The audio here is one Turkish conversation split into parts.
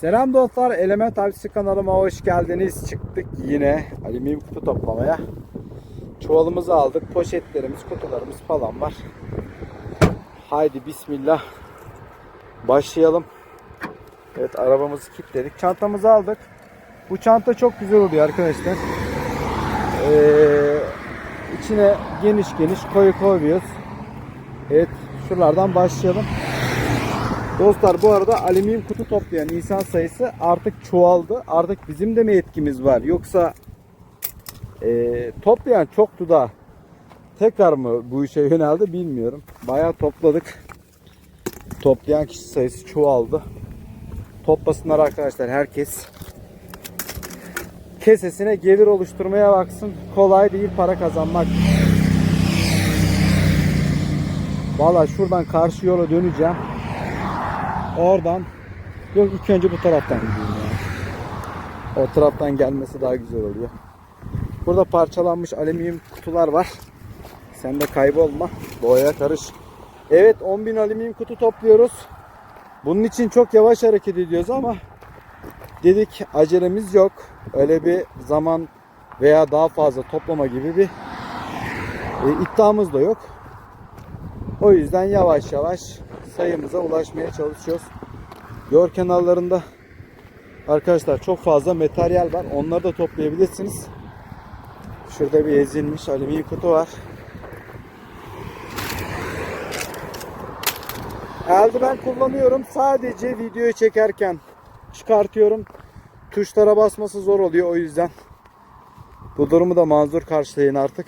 Selam dostlar, Element Avcısı kanalıma hoş geldiniz. Çıktık yine alüminyum kutu toplamaya. Çuvalımızı aldık, poşetlerimiz, kutularımız falan var. Haydi bismillah. Başlayalım. Evet arabamızı kilitledik. Çantamızı aldık. Bu çanta çok güzel oluyor arkadaşlar. Ee, içine geniş geniş koyu koyuyoruz. Evet şuralardan başlayalım. Dostlar bu arada alüminyum kutu toplayan insan sayısı artık çoğaldı. Artık bizim de mi etkimiz var? Yoksa e, toplayan çoktu da tekrar mı bu işe yöneldi bilmiyorum. Bayağı topladık. Toplayan kişi sayısı çoğaldı. Toplasınlar arkadaşlar herkes. Kesesine gelir oluşturmaya baksın. Kolay değil para kazanmak. Valla şuradan karşı yola döneceğim. Oradan yok ilk önce bu taraftan gideyim ya. O taraftan gelmesi daha güzel oluyor. Burada parçalanmış alüminyum kutular var. Sen de kaybolma. Doğaya karış. Evet 10.000 alüminyum kutu topluyoruz. Bunun için çok yavaş hareket ediyoruz ama dedik acelemiz yok. Öyle bir zaman veya daha fazla toplama gibi bir e, iddiamız da yok. O yüzden yavaş yavaş sayımıza ulaşmaya çalışıyoruz. Yol kenarlarında arkadaşlar çok fazla materyal var. Onları da toplayabilirsiniz. Şurada bir ezilmiş alüminyum kutu var. Eldiven kullanıyorum. Sadece videoyu çekerken çıkartıyorum. Tuşlara basması zor oluyor o yüzden. Bu durumu da mazur karşılayın artık.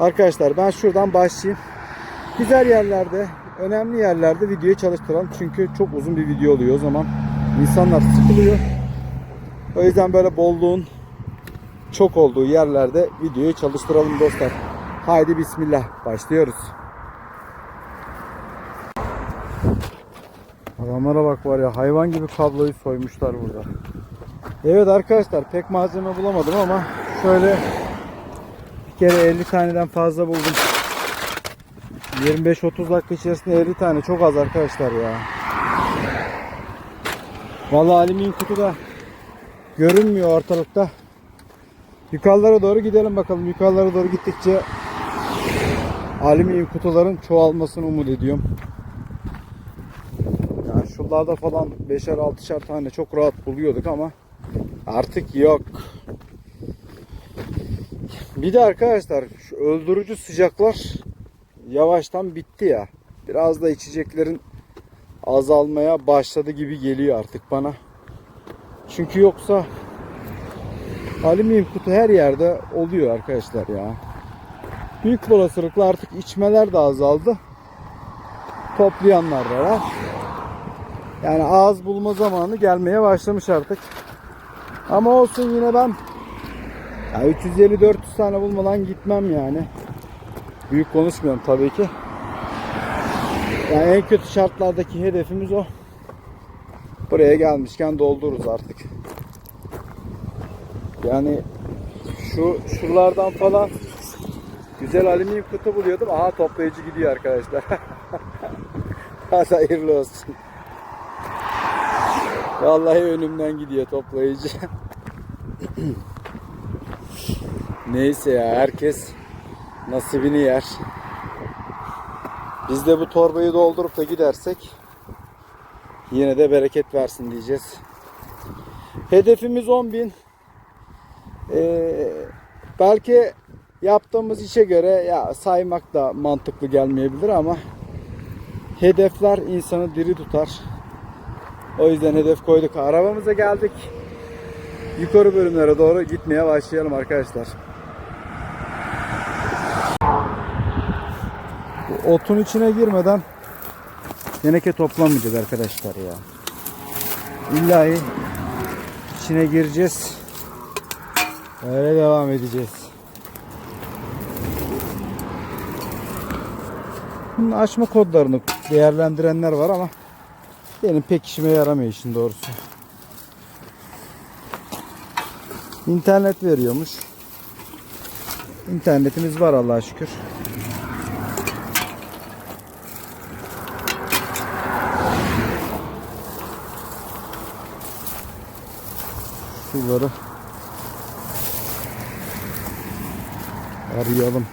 Arkadaşlar ben şuradan başlayayım. Güzel yerlerde, önemli yerlerde videoyu çalıştıralım. Çünkü çok uzun bir video oluyor o zaman. insanlar sıkılıyor. O yüzden böyle bolluğun çok olduğu yerlerde videoyu çalıştıralım dostlar. Haydi bismillah başlıyoruz. Adamlara bak var ya hayvan gibi kabloyu soymuşlar burada. Evet arkadaşlar pek malzeme bulamadım ama şöyle bir kere 50 taneden fazla buldum. 25-30 dakika içerisinde 50 tane çok az arkadaşlar ya. Vallahi alüminyum kutu da görünmüyor ortalıkta. Yukarılara doğru gidelim bakalım. Yukarılara doğru gittikçe alüminyum kutuların çoğalmasını umut ediyorum. Yani şuralarda falan 5'er 6'şer tane çok rahat buluyorduk ama artık yok. Bir de arkadaşlar şu öldürücü sıcaklar yavaştan bitti ya. Biraz da içeceklerin azalmaya başladı gibi geliyor artık bana. Çünkü yoksa alüminyum kutu her yerde oluyor arkadaşlar ya. Büyük olasılıkla artık içmeler de azaldı. Toplayanlar da var. Yani ağız bulma zamanı gelmeye başlamış artık. Ama olsun yine ben ya 350-400 tane bulmadan gitmem yani. Büyük konuşmuyorum tabii ki. Yani en kötü şartlardaki hedefimiz o. Buraya gelmişken doldururuz artık. Yani şu şuralardan falan güzel alüminyum kutu buluyordum. Aha toplayıcı gidiyor arkadaşlar. Hadi hayırlı olsun. Vallahi önümden gidiyor toplayıcı. Neyse ya herkes nasibini yer. Biz de bu torbayı doldurup da gidersek yine de bereket versin diyeceğiz. Hedefimiz 10.000. Ee, belki yaptığımız işe göre ya saymak da mantıklı gelmeyebilir ama hedefler insanı diri tutar. O yüzden hedef koyduk. Arabamıza geldik. Yukarı bölümlere doğru gitmeye başlayalım arkadaşlar. Otun içine girmeden teneke toplamayacağız arkadaşlar ya. İllahi içine gireceğiz. Öyle devam edeceğiz. Bunun açma kodlarını değerlendirenler var ama benim pek işime yaramıyor işin doğrusu. İnternet veriyormuş. İnternetimiz var Allah'a şükür. Arayalım.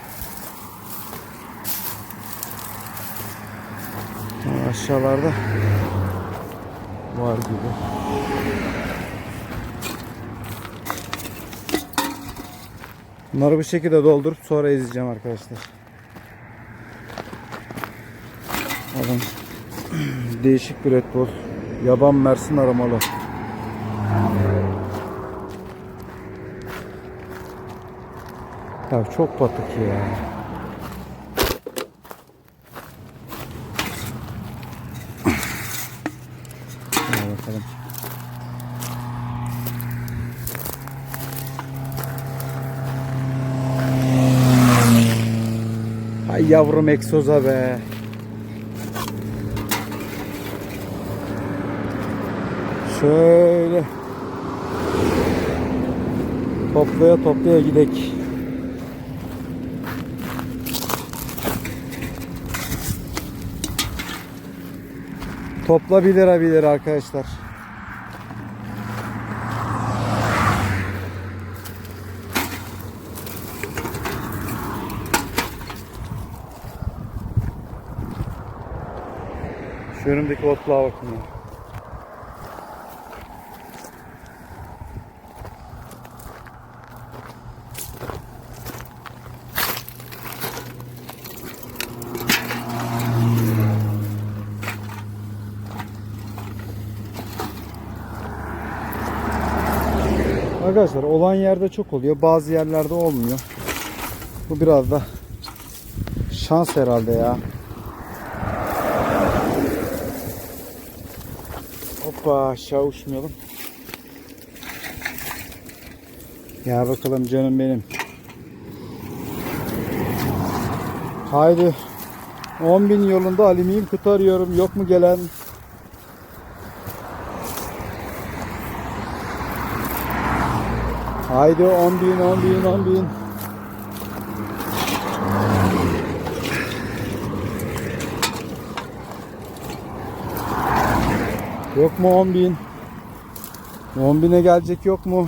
Aşağılarda var gibi. Bunları bu şekilde doldurup sonra ezeceğim arkadaşlar. Bakın değişik bir Red Bull. Yaban Mersin aromalı. Ya çok batık ya. Bakalım. Yavrum egzoza be. Şöyle toplaya toplaya gidek. Topla 1 lira 1 lira arkadaşlar. Şu önümdeki otluğa bakın ya. Arkadaşlar olan yerde çok oluyor. Bazı yerlerde olmuyor. Bu biraz da şans herhalde ya. Hoppa aşağı uçmayalım. Ya bakalım canım benim. Haydi 10.000 yolunda alüminyum kutu arıyorum. Yok mu gelen? Haydi 10 bin, 10 bin, 10 bin. Yok mu 10 bin? 10 bine gelecek yok mu?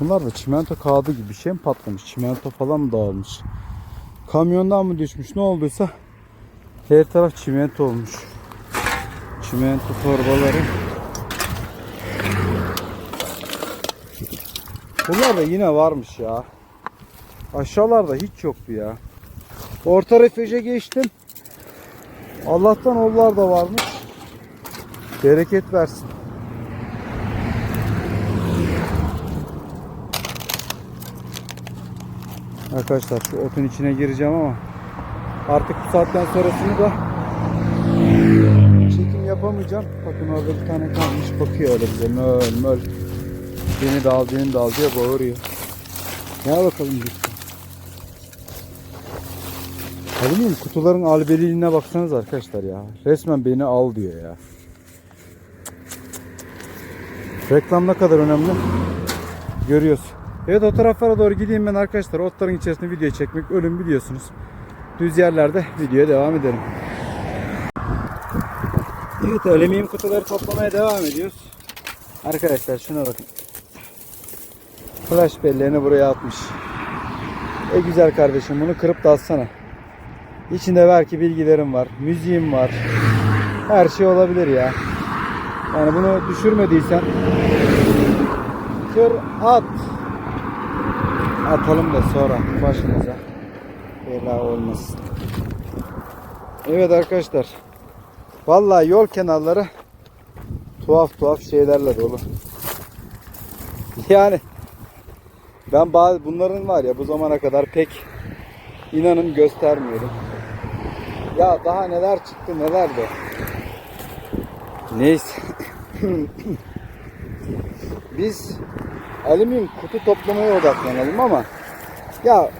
Bunlar da çimento kağıdı gibi bir şey mi patlamış? Çimento falan mı dağılmış? Kamyondan mı düşmüş? Ne olduysa her taraf çimento olmuş. Çimento torbaları. Bunlar da yine varmış ya. Aşağılarda hiç yoktu ya. Orta refüje geçtim. Allah'tan onlar da varmış. Bereket versin. Arkadaşlar şu otun içine gireceğim ama artık bu saatten sonrasını da çekim yapamayacağım. Bakın orada bir tane kalmış bakıyor öyle bize möl möl. Beni de al beni de al diye bağırıyor. Gel bakalım lütfen. Alüminyum kutuların albeliliğine baksanız arkadaşlar ya. Resmen beni al diyor ya. Reklam ne kadar önemli görüyoruz. Evet o taraflara doğru gideyim ben arkadaşlar. Otların içerisinde video çekmek ölüm biliyorsunuz. Düz yerlerde videoya devam edelim. Evet alüminyum kutuları toplamaya devam ediyoruz. Arkadaşlar şuna bakın. Flash belleğini buraya atmış. E güzel kardeşim bunu kırıp da atsana. İçinde belki bilgilerim var, müziğim var. Her şey olabilir ya. Yani bunu düşürmediysen kır at. Atalım da sonra başımıza bela olmasın. Evet arkadaşlar. Vallahi yol kenarları tuhaf tuhaf şeylerle dolu. Yani ben bazı bunların var ya bu zamana kadar pek inanın göstermiyorum. Ya daha neler çıktı neler de. Neyse. Biz alüminyum kutu toplamaya odaklanalım ama ya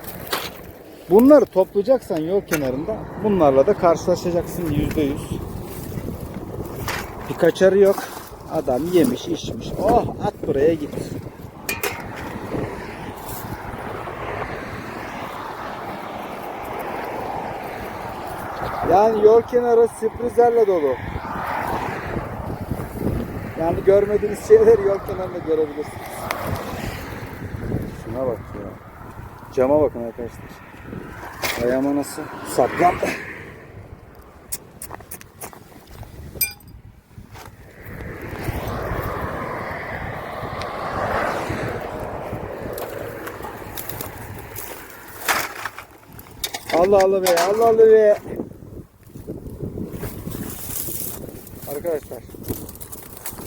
bunları toplayacaksan yol kenarında bunlarla da karşılaşacaksın yüzde yüz. Bir kaçarı yok. Adam yemiş içmiş. Oh at buraya git. Yani yol kenarı sürprizlerle dolu. Yani görmediğiniz şeyleri yol kenarında görebilirsiniz. Şuna bak ya. Cama bakın arkadaşlar. Ayağıma nasıl saplandı. Allah Allah be, Allah Allah be. Arkadaşlar,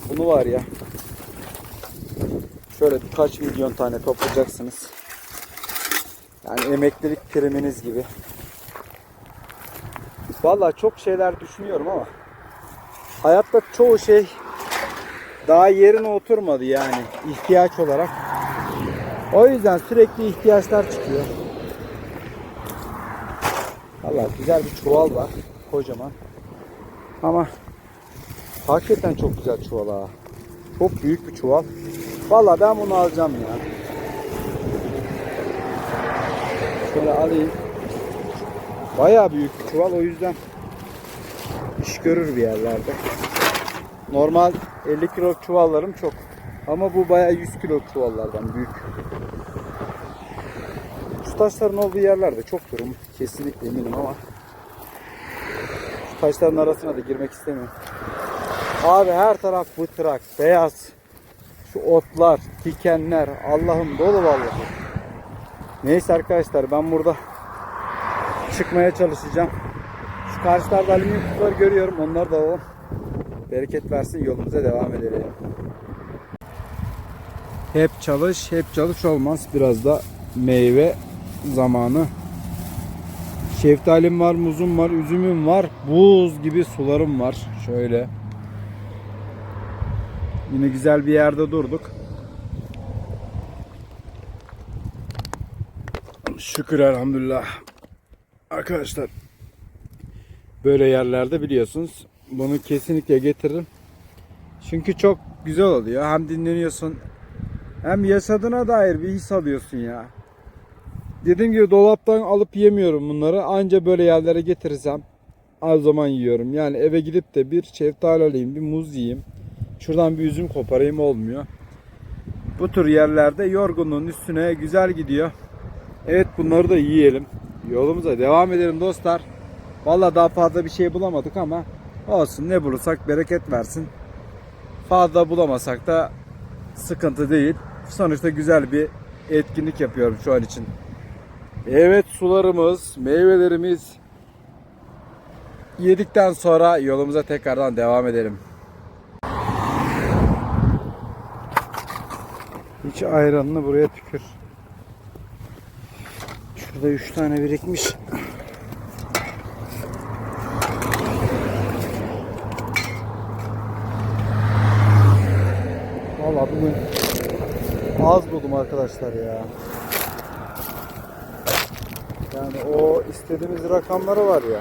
bunu var ya, şöyle birkaç milyon tane toplayacaksınız. Yani emeklilik priminiz gibi. Vallahi çok şeyler düşünüyorum ama hayatta çoğu şey daha yerine oturmadı yani ihtiyaç olarak. O yüzden sürekli ihtiyaçlar çıkıyor. Vallahi güzel bir çuval var. Kocaman. Ama hakikaten çok güzel çuval ha. Çok büyük bir çuval. Vallahi ben bunu alacağım ya. Şöyle alayım. Bayağı büyük bir çuval o yüzden iş görür bir yerlerde. Normal 50 kilo çuvallarım çok. Ama bu bayağı 100 kilo çuvallardan büyük. Şu taşların olduğu yerlerde çok durum. Kesinlikle eminim ama şu taşların arasına da girmek istemiyorum. Abi her taraf bıtrak, beyaz. Şu otlar, dikenler, Allah'ım dolu vallahi. Neyse arkadaşlar ben burada çıkmaya çalışacağım. Şu karşılarda alüminyum kutuları görüyorum. Onları da alalım. Bereket versin yolumuza devam edelim. Hep çalış, hep çalış olmaz. Biraz da meyve zamanı. Şeftalim var, muzum var, üzümüm var. Buz gibi sularım var. Şöyle. Yine güzel bir yerde durduk. Şükür elhamdülillah. Arkadaşlar böyle yerlerde biliyorsunuz bunu kesinlikle getiririm. Çünkü çok güzel oluyor. Hem dinleniyorsun hem yaşadığına dair bir his alıyorsun ya. Dediğim gibi dolaptan alıp yemiyorum bunları. Anca böyle yerlere getirirsem az zaman yiyorum. Yani eve gidip de bir şeftali alayım, bir muz yiyeyim. Şuradan bir üzüm koparayım olmuyor. Bu tür yerlerde yorgunluğun üstüne güzel gidiyor. Evet bunları da yiyelim. Yolumuza devam edelim dostlar. Valla daha fazla bir şey bulamadık ama olsun ne bulursak bereket versin. Fazla bulamasak da sıkıntı değil. Sonuçta güzel bir etkinlik yapıyorum şu an için. Evet sularımız, meyvelerimiz yedikten sonra yolumuza tekrardan devam edelim. Hiç ayranını buraya tükür. Şurada 3 tane birikmiş. Vallahi bugün az buldum arkadaşlar ya. Yani o istediğimiz rakamları var ya.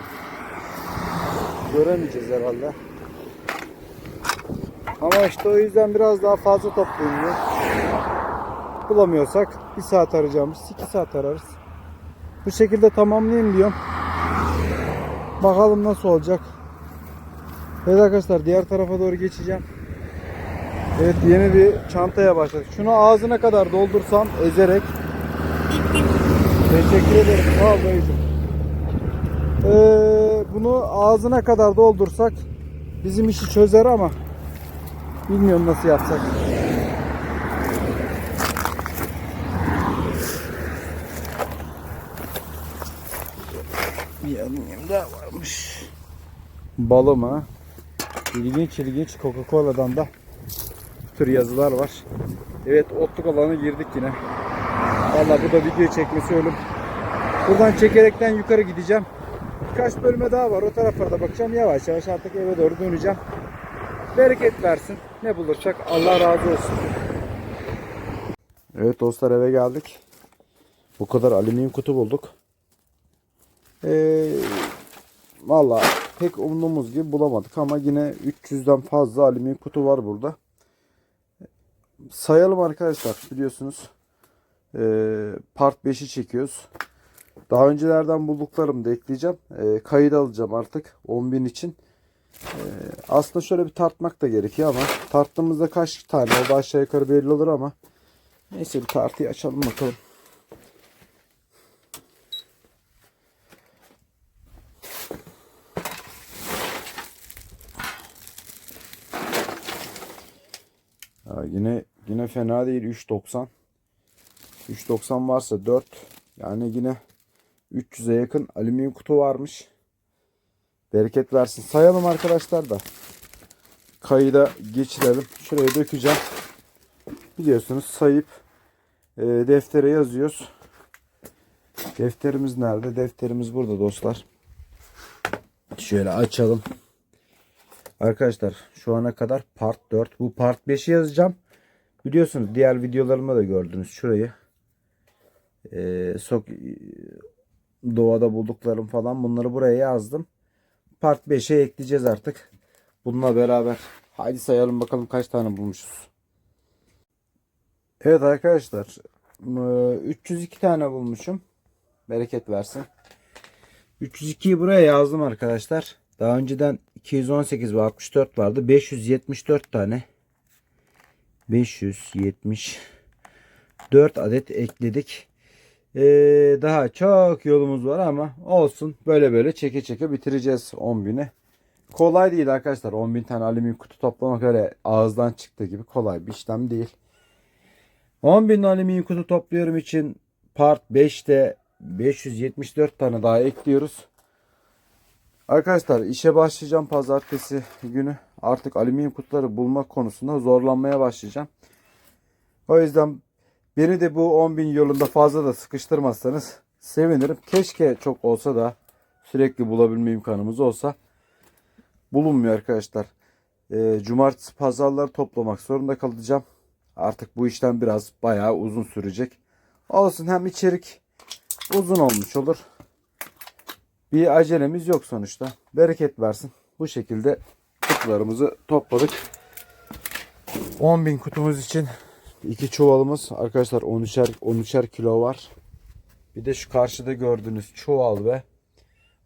Göremeyeceğiz herhalde. Ama işte o yüzden biraz daha fazla toplayayım diye. Bulamıyorsak bir saat arayacağımız iki saat ararız. Bu şekilde tamamlayayım diyorum. Bakalım nasıl olacak. Evet arkadaşlar diğer tarafa doğru geçeceğim. Evet yeni bir çantaya başladık. Şunu ağzına kadar doldursam ezerek. Teşekkür ederim. Sağ ol dayıcım. Ee, bunu ağzına kadar doldursak bizim işi çözer ama bilmiyorum nasıl yapsak. Bir alüminyum daha varmış. Balı mı? İlginç ilginç Coca-Cola'dan da tür yazılar var. Evet otluk alana girdik yine. Valla bu da video çekmesi ölüm. Buradan çekerekten yukarı gideceğim. Birkaç bölüme daha var. O taraflara da bakacağım. Yavaş yavaş artık eve doğru döneceğim. Bereket versin. Ne bulursak Allah razı olsun. Evet dostlar eve geldik. Bu kadar alüminyum kutu bulduk. Ee, Valla pek umduğumuz gibi bulamadık ama yine 300'den fazla alüminyum kutu var burada. Sayalım arkadaşlar biliyorsunuz. Ee, part 5'i çekiyoruz. Daha öncelerden bulduklarımı da ekleyeceğim. Ee, kayıt alacağım artık 10.000 için. Ee, aslında şöyle bir tartmak da gerekiyor ama tarttığımızda kaç tane oldu aşağı yukarı belli olur ama neyse bir tartıyı açalım bakalım. Yine yine fena değil 3.90. 3.90 varsa 4 yani yine 300'e yakın alüminyum kutu varmış. Bereket versin. Sayalım arkadaşlar da. Kayıda geçirelim. Şuraya dökeceğim. Biliyorsunuz sayıp e, deftere yazıyoruz. Defterimiz nerede? Defterimiz burada dostlar. Şöyle açalım. Arkadaşlar şu ana kadar part 4. Bu part 5'i yazacağım. Biliyorsunuz diğer videolarımda da gördünüz şurayı. Ee, sok doğada bulduklarım falan bunları buraya yazdım. Part 5'e ekleyeceğiz artık. Bununla beraber. Haydi sayalım bakalım kaç tane bulmuşuz. Evet arkadaşlar. e, 302 tane bulmuşum. Bereket versin. 302'yi buraya yazdım arkadaşlar. Daha önceden 218 ve 64 vardı. 574 tane. 574 adet ekledik. Ee, daha çok yolumuz var ama olsun. Böyle böyle çeke çeke bitireceğiz 10.000'i. Kolay değil arkadaşlar. 10.000 tane alüminyum kutu toplamak öyle ağızdan çıktığı gibi kolay bir işlem değil. 10.000 alüminyum kutu topluyorum için part 5'te 574 tane daha ekliyoruz. Arkadaşlar işe başlayacağım pazartesi günü. Artık alüminyum kutuları bulmak konusunda zorlanmaya başlayacağım. O yüzden beni de bu 10.000 yolunda fazla da sıkıştırmazsanız sevinirim. Keşke çok olsa da sürekli bulabilme imkanımız olsa. Bulunmuyor arkadaşlar. Ee, cumartesi pazarları toplamak zorunda kalacağım. Artık bu işten biraz bayağı uzun sürecek. Olsun hem içerik uzun olmuş olur. Bir acelemiz yok sonuçta. Bereket versin. Bu şekilde kutularımızı topladık. 10.000 kutumuz için iki çuvalımız arkadaşlar 13'er 13'er kilo var. Bir de şu karşıda gördüğünüz çuval ve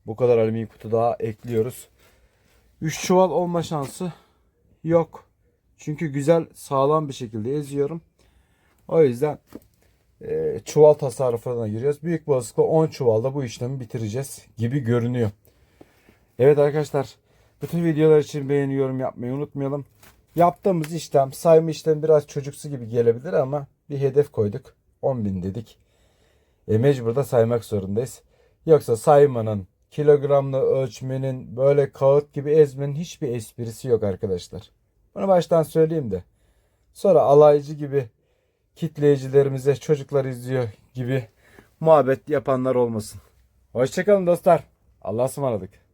bu kadar alüminyum kutu daha ekliyoruz. 3 çuval olma şansı yok. Çünkü güzel sağlam bir şekilde eziyorum. O yüzden e, çuval tasarrufuna giriyoruz. Büyük bir olasılıkla 10 çuvalda bu işlemi bitireceğiz gibi görünüyor. Evet arkadaşlar bütün videolar için beğeni yorum yapmayı unutmayalım. Yaptığımız işlem sayma işlemi biraz çocuksu gibi gelebilir ama bir hedef koyduk. 10.000 dedik. E, mecbur saymak zorundayız. Yoksa saymanın, kilogramla ölçmenin, böyle kağıt gibi ezmenin hiçbir esprisi yok arkadaşlar. Bunu baştan söyleyeyim de. Sonra alaycı gibi kitleyicilerimize çocuklar izliyor gibi muhabbet yapanlar olmasın. Hoşçakalın dostlar. Allah'a ısmarladık.